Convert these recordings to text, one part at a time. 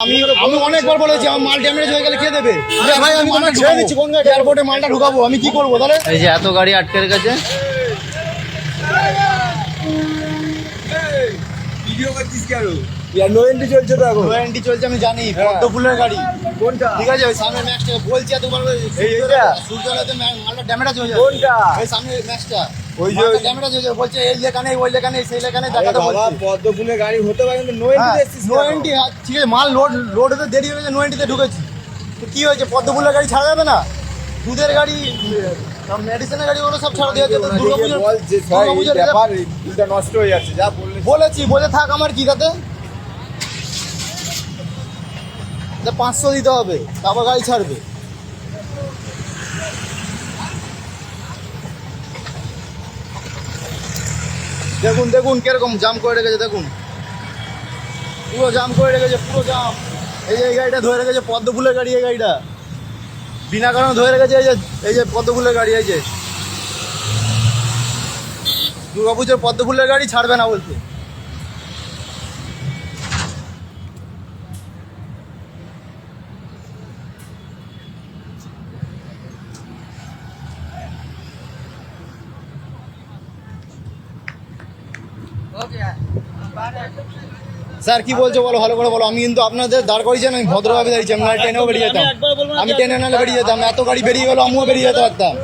আমি আমি অনেকবার বলেছি আমার মাল ড্যামেজ হয়ে গেলে কে দেবে? ভাই আমি তোমার ছেড়ে দিচ্ছি কোন গাড়ি এয়ারপোর্টে মালটা ঢুকাবো। আমি কি করব তাহলে? এই যে এত গাড়ি আটকে রেখেছে। ভিডিও করছিস কেন ইয়ার নো এন্ট্রি চলছে তো এখন। ওয়ারেন্টি চলছে আমি জানি পদ্ম ফুলের গাড়ি। কোনটা? ঠিক আছে ওই সামনে ম্যাচটা বলছি এতবার এই? সূর্যরাতে মালটা ড্যামেজ হয়ে যাবে কোনটা? ওই সামনে ম্যাচটা ওই যে- হয়ে যাবে বলছে এই ওই লেখা নেই সেই লেখা দেখাতে বাবা পদ্ম ফুলের গাড়ি হতে পারে কিন্তু নো হ্যাঁ, এন্ট্রি এসছিস নো এন্ট্রি ঠিক আছে মাল লোড লোড হতে দেরি হয়েছে নো এন্ট্রিতে ঢুকেছি। তো কি হয়েছে পদ্ম ফুলের গাড়ি ছাড়া যাবে না? দুধের গাড়ি মেডিসিনের গাড়ি ওগুলো সব ছাড়া দিয়ে যাচ্ছে দুর্গাপুজোর বল যে ভাই এই দুর্গাপুজোর ব্যাপার এটা নষ্ট হয়ে যাচ্ছে যা বলেছি বলে থাক আমার কি তাতে। পাঁচশো দিতে হবে তারপর গাড়ি ছাড়বে। দেখুন দেখুন কীরকম জাম করে রেখেছে, দেখুন। পুরো জাম করে রেখেছে, পুরো জাম এই যে এই গাড়িটা ধরে রেখেছে পদ্ম ফুলের গাড়ি এই গাড়িটা। বিনা কারণে ধরে রেখেছে এই যে এই যে পদ্ম ফুলের গাড়ি, এই যে। দুর্গাপুজোর পদ্ম ফুলের গাড়ি ছাড়বে না বলতে স্যার কি বলছো বলো ভালো করে বলো। আমি কিন্তু আপনাদের দাঁড় করিয়েছেন আমি ভদ্রভাবে দাঁড়িয়েছি আমি ট্রেনেও বেরিয়ে যেতাম। আমি ট্রেনে নাহলে বেরিয়ে যেতাম এত গাড়ি বেরিয়ে গেলো আমিও বেরিয়ে যেতে পারতাম।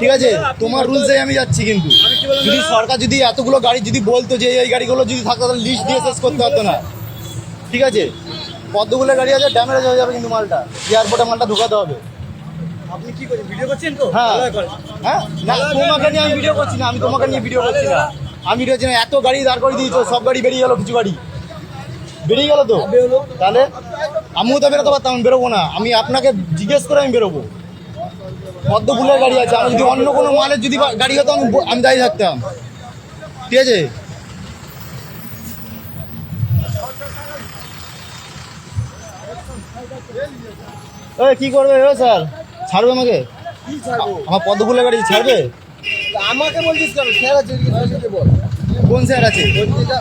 ঠিক আছে? তোমার রুলসে আমি যাচ্ছি কিন্তু। যদি সরকার যদি এতগুলো গাড়ি যদি বলতো যে এই গাড়িগুলো যদি থাকতো তাহলে লিস্ট দিয়ে শেষ করতে পারতো না। ঠিক আছে? পদ্মগুলো গাড়ি আছে ড্যামেজ হয়ে যাবে কিন্তু মালটা। এয়ারপোর্টে মালটা ঢুকাতে হবে। আপনি কি করছেন? ভিডিও করছেন তো? হ্যাঁ। হ্যাঁ না তোমাকে নিয়ে আমি ভিডিও করছি না আমি তোমাকে নিয়ে ভিডিও করছি না। আমি করছি না, এত গাড়ি দাঁড় করে দিয়েছ, সব গাড়ি বেরিয়ে গেলো, কিছু গাড়ি। বেরিয়ে গেল তো? তাহলে আমিও তো বেরোতে পারতাম, আমি বেরোবো না। আমি আপনাকে জিজ্ঞেস করে আমি বেরোবো। পদ্ম ফুলের গাড়ি আছে? আমি যদি অন্য কোনো মালের যদি গাড়ি হতো, আমি আমি দাঁড়িয়ে থাকতাম। ঠিক আছে? কি করবে স্যার? ছাড়বে আমাকে? আমার পদ্ম ফুলের গাড়ি? ছাড়বে? আমাকে বলছিস কেন? স্যার আছে ওদিকে বল। কোন স্যার আছে? ওদিকে যা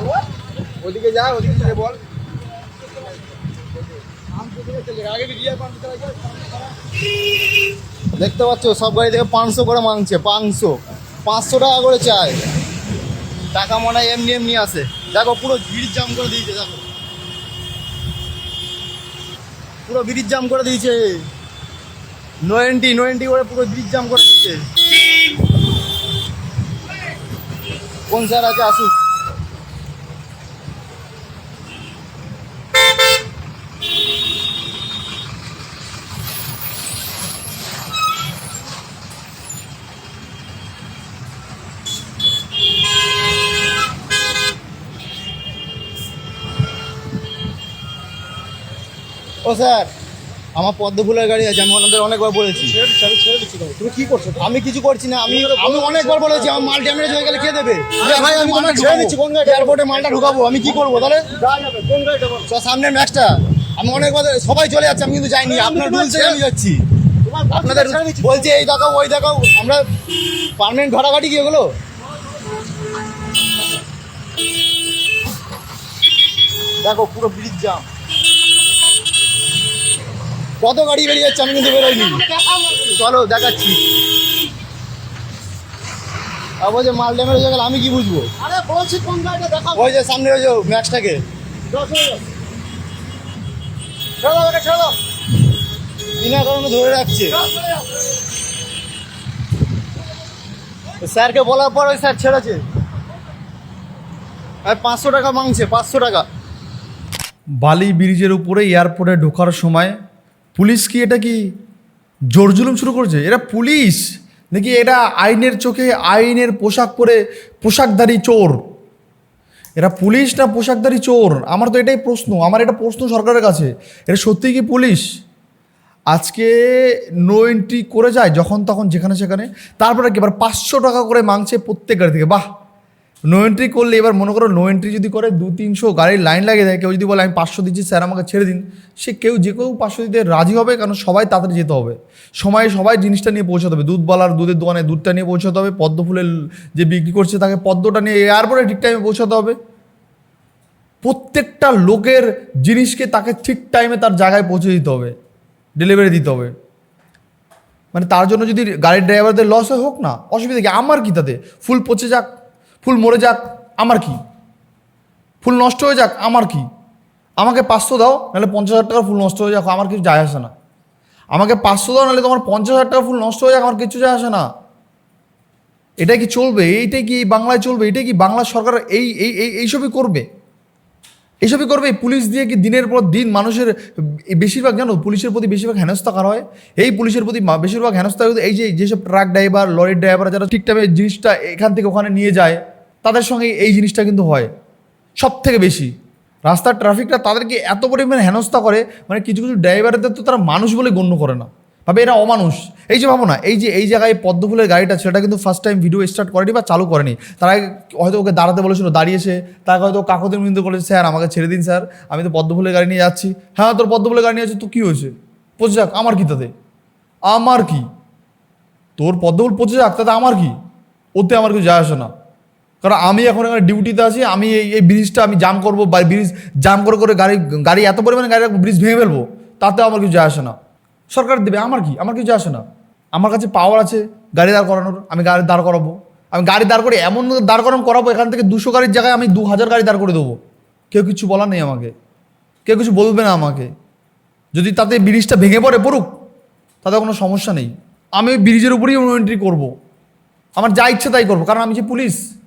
ওদিকে যা ওদিকে যেতে বল। দেখতে পাচ্ছ সব গাড়ি থেকে পাঁচশো করে মাংছে পাঁচশো। পাঁচশো টাকা করে চায়। টাকা মনে হয় এমনি এমনি আসে। দেখো পুরো ভিড় জাম করে দিয়েছে দেখো। পুরো ব্রিজ জাম করে দিয়েছে। নো এন্ট্রি নো এন্ট্রি করে পুরো ব্রিজ জাম করে দিয়েছে। কোন স্যার আছে আসুক ও স্যার আমার পদ্ম ফুলের গাড়ি আছে আমি ওনাদের অনেকবার বলেছি। তুমি কি করছ? আমি কিছু করছি না আমি আমি অনেকবার বলেছি আমার মাল ড্যামেজ হয়ে গেলে কে দেবে? ভাই আমি ছেড়ে ছেড়ে দিচ্ছি কোন গাড়ি এয়ারপোর্টে মালটা ঢুকাবো আমি কি করব তাহলে? কোন গাড়িটা সামনের ম্যাচটা আমি অনেকবার সবাই চলে যাচ্ছে আমি কিন্তু যাইনি। আপনার রুলসে আমি যাচ্ছি। আপনাদের বলছে এই দেখাও ওই দেখাও আমরা পার্মানেন্ট ঘাটাঘাটি কি ওগুলো দেখো পুরো ব্রিজ জাম কত গাড়ি বেরিয়ে যাচ্ছে আমি কিন্তু বেরোইনি। চলো দেখাচ্ছি। আর বলছে মাল ড্যামেজ হয়ে গেলে আমি কি বুঝব? ওই যে সামনে ওই যে ম্যাচটাকে বিনা কারণে ধরে রাখছে। স্যারকে বলার পর ওই স্যার ছেড়েছে। আর পাঁচশো টাকা মাংছে পাঁচশো টাকা। বালি ব্রিজের উপরে এয়ারপোর্টে ঢোকার সময় পুলিশ কি এটা কি জোর জুলুম শুরু করেছে? এরা পুলিশ। নাকি এরা আইনের চোখে আইনের পোশাক পরে পোশাকধারী চোর? এরা পুলিশ না পোশাকধারী চোর? আমার তো এটাই প্রশ্ন। আমার এটা প্রশ্ন সরকারের কাছে। এটা সত্যিই কি পুলিশ? আজকে নো এন্ট্রি করে যায় যখন তখন যেখানে সেখানে। তারপরে কি, এবার পাঁচশো টাকা করে মাংছে প্রত্যেক গাড়ি থেকে। বাহ! নো এন্ট্রি করলে এবার মনে করো নো এন্ট্রি যদি করে, দু, তিনশো গাড়ির লাইন লাগিয়ে দেয়, কেউ যদি বলে আমি পাঁচশো দিচ্ছি, স্যার আমাকে ছেড়ে দিন, সে কেউ যে কেউ পাঁচশো দিতে রাজি হবে, কারণ সবাই তাড়াতাড়ি যেতে হবে। সময়ে সবাই জিনিসটা নিয়ে পৌঁছাতে হবে দুধওয়ালার দুধের দোকানে দুধটা নিয়ে পৌঁছাতে হবে, পদ্ম ফুলের যে বিক্রি করছে তাকে পদ্মটা নিয়ে এয়ারপোর্টে ঠিক টাইমে পৌঁছাতে হবে। প্রত্যেকটা লোকের জিনিসকে তাকে ঠিক টাইমে তার জায়গায় পৌঁছে দিতে হবে ডেলিভারি দিতে হবে। মানে তার জন্য যদি গাড়ির ড্রাইভারদের লস হোক না, অসুবিধা কি? আমার কি তাতে? ফুল পচে যাক। ফুল মরে যাক, আমার কি? ফুল নষ্ট হয়ে যাক, আমার কি? আমাকে পাঁচশো দাও, নাহলে পঞ্চাশ হাজার টাকা ফুল নষ্ট হয়ে যাক, আমার কিছু যায় আসে না। আমাকে পাঁচশো দাও, নাহলে তোমার পঞ্চাশ হাজার টাকা ফুল নষ্ট হয়ে যাক, আমার কিছু যায় আসে না। এটা কি চলবে? এইটাই কি বাংলায় চলবে? এটাই কি বাংলা সরকার এই এই এই, এইসবই করবে? এইসবই করবে পুলিশ দিয়ে কি দিনের পর দিন মানুষের বেশিরভাগ জানো, পুলিশের প্রতি বেশিরভাগ হেনস্থা করা হয়। এই পুলিশের প্রতি বেশিরভাগ হেনস্থা এই যে, যেসব ট্রাক ড্রাইভার লরির ড্রাইভার যারা ঠিক টাইমে জিনিসটা এখান থেকে ওখানে নিয়ে যায়, তাদের সঙ্গে এই জিনিসটা কিন্তু হয়। সব থেকে বেশি। রাস্তার ট্রাফিকটা তাদেরকে এত পরিমাণে হেনস্থা করে মানে কিছু কিছু ড্রাইভারদের তো তারা মানুষ বলে গণ্য করে না। ভাবে এরা অমানুষ। এই যে ভাবো না এই যে, এই জায়গায় পদ্মফুলের গাড়িটা সেটা কিন্তু ফার্স্ট টাইম ভিডিও স্টার্ট করেনি বা চালু করেনি। তারা হয়তো ওকে দাঁড়াতে বলেছিল, দাঁড়িয়েছে। তাকে হয়তো কাকদের মৃত্যু করেছে স্যার, আমাকে ছেড়ে দিন, স্যার। আমি তো পদ্মফুলের গাড়ি নিয়ে যাচ্ছি। হ্যাঁ তোর পদ্মফুলের গাড়ি নিয়ে যাচ্ছে, তো কী হয়েছে? পচে যাক, আমার কি তাতে? আমার কি? তোর পদ্মফুল পচে যাক, তাতে আমার কি? ওতে আমার কিছু যায় আসে না। কারণ আমি এখন এখানে ডিউটিতে আছি, আমি এই এই ব্রিজটা আমি জাম করব বা ব্রিজ জাম করে করে গাড়ি গাড়ি এত পরিমাণে গাড়ি ব্রিজ ভেঙে ফেলব, তাতে আমার কিছু যায় আসে না। সরকার দেবে, আমার কি? আমার কিছু আসে না। আমার কাছে পাওয়ার আছে, গাড়ি দাঁড় করানোর, আমি গাড়ি দাঁড় করাবো। আমি গাড়ি দাঁড় করে এমন দাঁড় করানো করাবো, এখান থেকে দুশো গাড়ির জায়গায় আমি দু হাজার গাড়ি দাঁড় করে দেবো। কেউ কিছু বলার নেই আমাকে। কেউ কিছু বলবে না আমাকে। যদি তাতে ব্রিজটা ভেঙে পড়ে পড়ুক, তাতে কোনো সমস্যা নেই। আমি ওই ব্রিজের উপরেই এন্ট্রি করব। আমার যা ইচ্ছে তাই করব, কারণ আমি যে পুলিশ।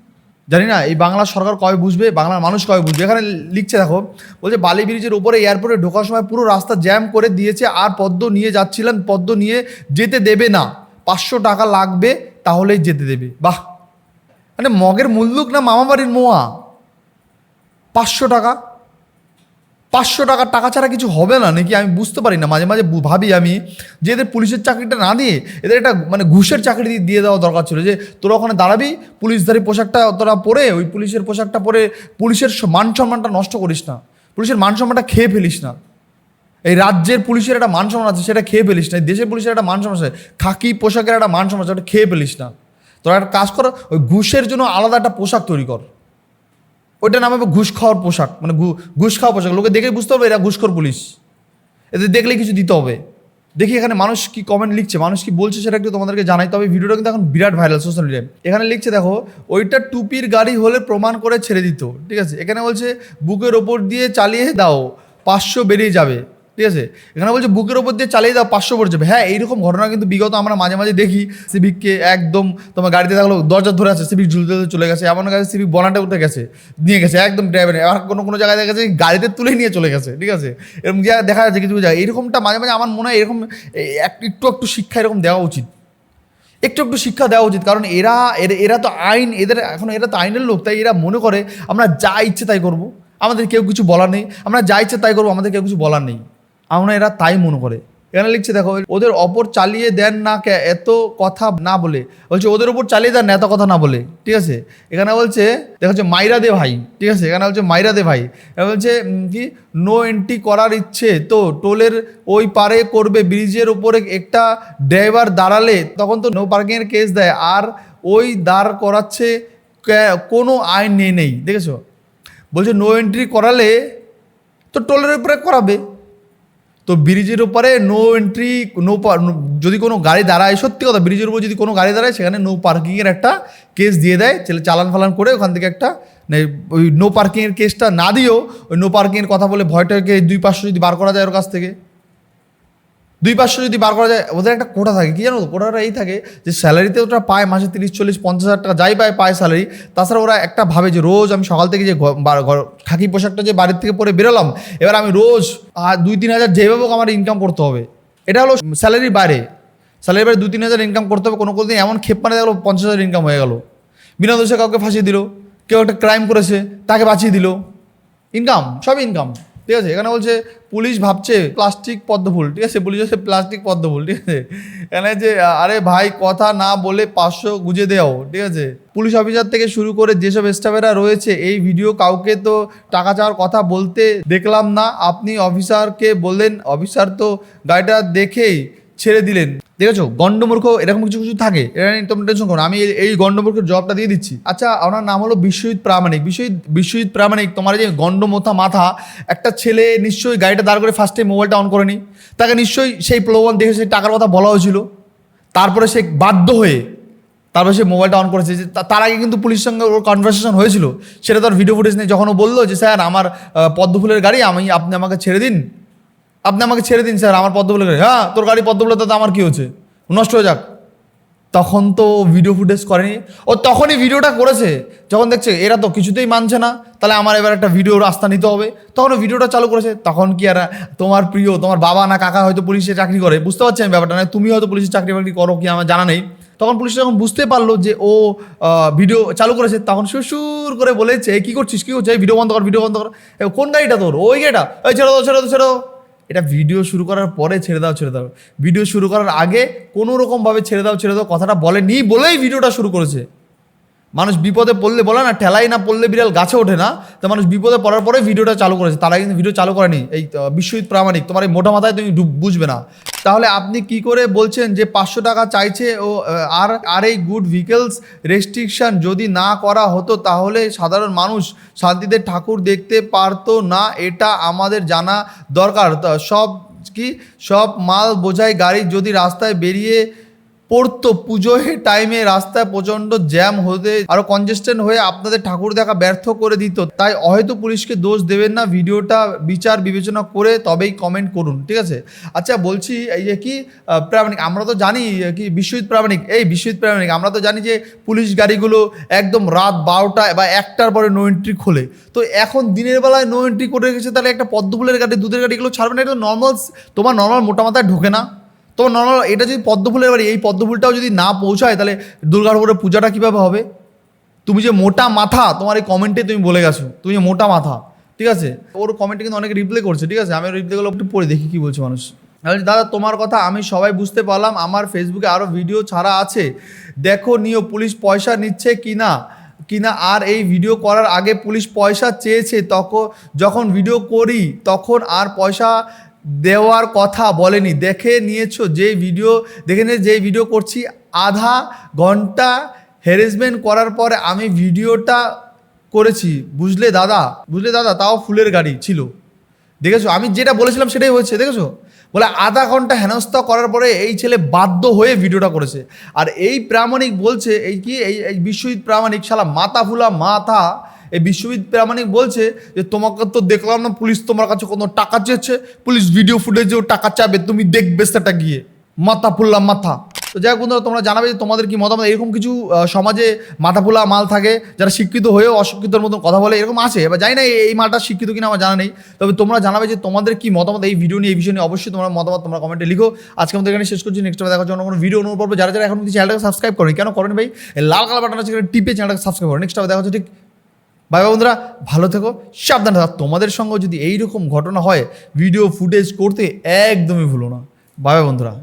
জানি না, এই বাংলা সরকার কবে বুঝবে, বাংলার মানুষ কবে বুঝবে? এখানে লিখছে দেখো, বলছে বালি ব্রিজের উপরে এয়ারপোর্টে ঢোকার সময় পুরো রাস্তা জ্যাম করে দিয়েছে, আর পদ্ম নিয়ে যাচ্ছিলেন পদ্ম নিয়ে যেতে দেবে না। পাঁচশো টাকা লাগবে, তাহলেই যেতে দেবে। বাহ! মানে মগের মুল্লুক না মামাবাড়ির মোয়া? পাঁচশো টাকা? পাঁচশো টাকার টাকা ছাড়া কিছু হবে না নাকি আমি বুঝতে পারি না। মাঝে মাঝে ভাবি আমি যে এদের পুলিশের চাকরিটা না দিয়ে এদের একটা মানে ঘুষের চাকরি দিয়ে- দেওয়া দরকার ছিল যে তোরা ওখানে দাঁড়াবি, পুলিশধারী পোশাকটা তোরা পরে, ওই পুলিশের পোশাকটা পরে পুলিশের মান সম্মানটা নষ্ট করিস না। পুলিশের মান সম্মানটা খেয়ে ফেলিস না। এই রাজ্যের পুলিশের একটা মান সম্মান আছে, সেটা খেয়ে ফেলিস না। এই দেশের পুলিশের একটা মান সম্মান আছে, খাকি পোশাকের একটা মান সম্মান আছে ওটা খেয়ে ফেলিস না। তোরা একটা কাজ কর, ওই ঘুষের জন্য আলাদা একটা পোশাক তৈরি কর। ওইটা নাম হবে ঘুষ খাওয়ার পোশাক মানে ঘুষ খাওয়া পোশাক। লোকে দেখে বুঝতে পারবে এরা ঘুষখোর পুলিশ। এদের দেখলে কিছু দিতে হবে। দেখি এখানে মানুষ কি কমেন্ট লিখছে, মানুষ কি বলছে সেটা একটু তোমাদেরকে জানাই। তবে ভিডিওটা কিন্তু এখন বিরাট ভাইরাল সোশ্যাল মিডিয়ায় এখানে লিখছে দেখো, ওইটা টুপির গাড়ি হলে প্রমাণ করে ছেড়ে দিত। ঠিক আছে? এখানে বলছে, বুকের ওপর দিয়ে চালিয়ে দাও, পাঁচশো বেরিয়ে যাবে। ঠিক আছে? এখানে বলছে, বুকের ওপর দিয়ে চালিয়ে দাও, পাঁচশো পড়ে যাবে। হ্যাঁ এইরকম ঘটনা কিন্তু বিগত আমরা মাঝে মাঝে দেখি। সিভিককে একদম তোমার গাড়িতে থাকল, দরজা ধরে আছে, সিভিক ঝুলতে চলে গেছে। এমন গেছে সিভিক বনাটে উঠে গেছে, নিয়ে গেছে, একদম ড্রাইভার আর কোনো কোনো জায়গায় দেখা গেছে গাড়িতে তুলে নিয়ে চলে গেছে, ঠিক আছে? এরকম যা দেখা যাচ্ছে কিছু জায়গায়। এরকমটা মাঝে মাঝে আমার মনে হয় এরকম একটু একটু শিক্ষা এরকম দেওয়া উচিত। একটু একটু শিক্ষা দেওয়া উচিত, কারণ এরা, এর- এরা তো আইন, এদের, এখন এরা তো আইনের লোক, তাই এরা মনে করে, আমরা যা ইচ্ছে তাই করব। আমাদের কেউ কিছু বলার নেই। আমরা যা ইচ্ছে তাই করব, আমাদের কেউ কিছু বলার নেই। আমরা এরা তাই মনে করে। এখানে লিখছে, দেখো, ওদের অপর চালিয়ে দেন না কে, এত কথা না বলে। বলছে, ওদের ওপর চালিয়ে দেন না, এত কথা না বলে। ঠিক আছে? এখানে বলছে, দেখা যাচ্ছে, মাইরা দে ভাই। ঠিক আছে? এখানে বলছে, মাইরা দে ভাই। বলছে কি? নো এন্ট্রি করার ইচ্ছে তো, টোলের ওই পারে করবে, ব্রিজের ওপরে একটা ড্রাইভার দাঁড়ালে তখন তো নো পার্কিংয়ের কেস দেয়। আর ওই দাঁড় করাচ্ছে কোনো আইন নেই নেই। দেখেছ? বলছে নো এন্ট্রি করালে তো টোলের উপরে করাবে। তো ব্রিজের ওপারে নো এন্ট্রি নো যদি কোনো গাড়ি দাঁড়ায়, সত্যি কথা, ব্রিজের উপর যদি কোনো গাড়ি দাঁড়ায়, সেখানে নো পার্কিংয়ের একটা কেস দিয়ে দেয়। চালান ফালান করে ওখান থেকে একটা মানে ওই নো পার্কিংয়ের কেসটা না দিয়েও, ওই নো পার্কিংয়ের কথা বলে ভয়টাকে দুই পাঁচশো যদি বার করা যায় ওর কাছ থেকে। দুই পাঁচশো যদি বার করা যায় ওদের একটা কোটা থাকে। কি জানো কোটাটা এই থাকে যে স্যালারিতে ওটা পায় মাসে তিরিশ চল্লিশ পঞ্চাশ হাজার টাকা যাই পায় পায় স্যালারি। তাছাড়া ওরা একটা ভাবে যে রোজ আমি সকাল থেকে যে খাকি পোশাকটা যে বাড়ির থেকে পরে বেরোলাম এবার আমি রোজ আহ, দুই তিন হাজার যেভাবে হোক আমার ইনকাম করতে হবে। এটা হলো স্যালারি বাইরে। স্যালারি বাইরে দু তিন হাজার ইনকাম করতে হবে কোনো কোনো দিন এমন ক্ষেপ মানে দেখল পঞ্চাশ হাজার ইনকাম হয়ে গেল। বিনা দোষে কাউকে ফাঁসিয়ে দিল কেউ একটা ক্রাইম করেছে তাকে বাঁচিয়ে দিল। ইনকাম সব ইনকাম ঠিক আছে? এখানে বলছে, পুলিশ ভাবছে প্লাস্টিক পদ্মফুল ঠিক আছে? পুলিশ হচ্ছে প্লাস্টিক পদ্মফুল ঠিক আছে? এখানে যে, আরে ভাই, কথা না বলে পাঁচশো গুঁজে দেও। ঠিক আছে? পুলিশ অফিসার থেকে শুরু করে যেসব স্টাফেরা রয়েছে, এই ভিডিও কাউকে তো টাকা চাওয়ার কথা বলতে দেখলাম না। আপনি অফিসারকে বললেন, অফিসার তো গাড়িটা দেখেই ছেড়ে দিলেন। দেখেছ? গণ্ডমূর্খ, এরকম কিছু কিছু থাকে। এটা নিয়ে তোমরা টেনশন করো আমি এই- গণ্ডমূর্খের জবটা দিয়ে দিচ্ছি। আচ্ছা ওনার নাম হলো বিশ্বজিৎ প্রামাণিক। বিশ্বজিৎ বিশ্বজিৎ প্রামাণিক, তোমার যে গণ্ডমোথা মাথা, একটা ছেলে নিশ্চয়ই গাড়িটা দাঁড় করে ফার্স্টে মোবাইলটা অন করেনি। তাকে নিশ্চয়ই সেই প্রলোভন দেখে সেই টাকার কথা বলা হয়েছিল। তারপরে সে বাধ্য হয়ে তারপরে সে মোবাইলটা অন করেছে। যে তার আগে কিন্তু পুলিশের সঙ্গে ওর কনভারসেশন হয়েছিল। সেটা তো আর ভিডিও ফুটেজ নেই। যখন ও বলল যে, স্যার, আমার পদ্মফুলের গাড়ি, আমি, আপনি আমাকে ছেড়ে দিন। আপনি আমাকে ছেড়ে দিন স্যার আমার পদ্মফুলের গাড়ি। হ্যাঁ তোর গাড়ি পদ্মফুলের তো আমার কী হচ্ছে? নষ্ট হয়ে যাক। তখন তো ভিডিও ফুটেজ করেনি। ও তখনই ভিডিওটা করেছে। যখন দেখছে এরা তো কিছুতেই মানছে না তাহলে আমার এবার একটা ভিডিও রাস্তা নিতে হবে। তখন ভিডিওটা চালু করেছে। তখন কি আর তোমার প্রিয় তোমার বাবা না কাকা হয়তো পুলিশে চাকরি করে বুঝতে পারছি আমি ব্যাপারটা না তুমি হয়তো পুলিশের চাকরি বাকরি করো কি আমার জানা নেই। তখন পুলিশ যখন বুঝতে পারল যে ও ভিডিও চালু করেছে তখন সুর করে বলেছে "এই, কি করছিস? কি করছিস ভিডিও বন্ধ কর ভিডিও বন্ধ কর। কোন গাড়িটা তোর? ওই গাড়িটা? ওই ছেড়ে দাও ছেড়ে দাও ছেড়ে দাও। এটা ভিডিও শুরু করার পরে ছেড়ে দাও ছেড়ে দাও। ভিডিও শুরু করার আগে কোনো রকমভাবে ছেড়ে দাও ছেড়ে দাও, কথাটা বলেনি বলেই ভিডিওটা শুরু করেছে। মানুষ বিপদে পড়লে বলে না, ঠেলাই না পড়লে বিড়াল গাছে ওঠে না। তো মানুষ বিপদে পড়ার পরে ভিডিওটা চালু করেছে। তারা কিন্তু ভিডিও চালু করেনি। এই বিশ্বজিৎ প্রামাণিক, তোমার এই মোটা মাথায় তুমি বুঝবে না। তাহলে আপনি কি করে বলছেন যে পাঁচশো টাকা চাইছে ও আর আর এই গুড ভেহিকেলস রেস্ট্রিকশন যদি না করা হতো, তাহলে সাধারণ মানুষ শান্তিতে ঠাকুর দেখতে পারতো না। এটা আমাদের জানা দরকার। সব কি, সব মাল বোঝাই গাড়ি যদি রাস্তায় বেরিয়ে পড়তো। পুজোয় টাইমে রাস্তায় প্রচণ্ড জ্যাম হতে আরও কনজেস্টেন্ট হয়ে আপনাদের ঠাকুর দেখা ব্যর্থ করে দিত। তাই হয়তো পুলিশকে দোষ দেবেন না, ভিডিওটা বিচার বিবেচনা করে তবেই কমেন্ট করুন, ঠিক আছে? আচ্ছা বলছি এই যে কি প্রামাণিক, আমরা তো জানি কি বিশ্বজিৎ প্রামাণিক, এই বিশ্বজিৎ প্রামাণিক, আমরা তো জানি যে পুলিশ গাড়িগুলো একদম রাত বারোটায় বা একটার পরে নো এন্ট্রি খোলে। তো এখন দিনের বেলায় নো এন্ট্রি করে রেখেছে, তাহলে একটা পদ্মফুলের গাড়ি, দুধের গাড়িগুলো ছাড়বে না, এটা নর্মাল তোমার নর্মাল মোটা মাথায় ঢোকে না। তোমার নর্মাল এটা যদি পদ্মফুলের বাড়ি, এই পদ্মফুলটাও যদি না পৌঁছায়, তাহলে দুর্গাপুরের পূজাটা কীভাবে হবে? তুমি যে মোটা মাথা, তোমার এই কমেন্টে তুমি বলে গেছো, তুমি যে মোটা মাথা, ঠিক আছে? ওর কমেন্টে কিন্তু অনেকে রিপ্লাই করছে, ঠিক আছে? আমি রিপ্লাইগুলো একটু পড়ে দেখি, কী বলছে মানুষ। দাদা, তোমার কথা আমি সবাই বুঝতে পারলাম, আমার ফেসবুকে আরও ভিডিও ছাড়া আছে। দেখো, নিও, পুলিশ পয়সা নিচ্ছে কি না কিনা? আর এই ভিডিও করার আগে পুলিশ পয়সা চেয়েছে তখন যখন ভিডিও করি, তখন আর পয়সা দেওয়ার কথা বলেনি। দেখে নিয়েছো যে ভিডিও দেখে নিয়ে যে ভিডিও করছি, আধা ঘণ্টা হ্যারেসমেন্ট করার পরে আমি ভিডিওটা করেছি। বুঝলে দাদা? বুঝলে দাদা? তাও ফুলের গাড়ি ছিল। দেখেছ? আমি যেটা বলেছিলাম সেটাই হয়েছে, দেখেছ? বলে আধা ঘণ্টা হেনস্থা করার পরে এই ছেলে বাধ্য হয়ে ভিডিওটা করেছে। আর এই প্রামাণিক বলছে, এই কি? এই বিশ্বজিৎ প্রামাণিক শালা মাথা ফুলা মাথা এই বিশ্বজিৎ প্রামাণিক বলছে যে, তোমাকে তো দেখলাম না, পুলিশ তোমার কাছে কোনো টাকা চেয়েছে। পুলিশ ভিডিও ফুটেজেও টাকা চাবে, তুমি দেখবে সেটা গিয়ে। মাথা ফুল্লা মাথা। তো যাই হোক বন্ধুরা, তোমরা জানাবে যে তোমাদের কি মতামত? এরকম কিছু সমাজে মাথা ফুলা মাল থাকে, যারা শিক্ষিত হয়েও অশিক্ষিতর মতন কথা বলে, এরকম আছে। এবার জানি না এই- মালটা শিক্ষিত কিনা আমার জানা নেই। তবে তোমরা জানাবে যে তোমাদের কি মতামত? এই ভিডিও নিয়ে, এই বিষয় নিয়ে অবশ্যই তোমরা মতামত তোমরা কমেন্টে লিখো। আজকে আমাদের এখানে শেষ করছি। নেক্সট টাইম দেখার জন্য কোনো ভিডিও অনুভব যারা যারা এখন চ্যানেলটাকে সাবস্ক্রাইব করেনি, কেন করেন ভাই? লাল কালার বাটন আছে টিপে চ্যানেলটাকে সাবস্ক্রাইব করো। নেক্সট টাইম দেখা হচ্ছে ঠিক বাই বন্ধুরা, ভালো থেকো, সাবধানে থাকো। তোমাদের সঙ্গে যদি এইরকম ঘটনা হয় ভিডিও ফুটেজ করতে একদমই ভুলো না। বাই বন্ধুরা।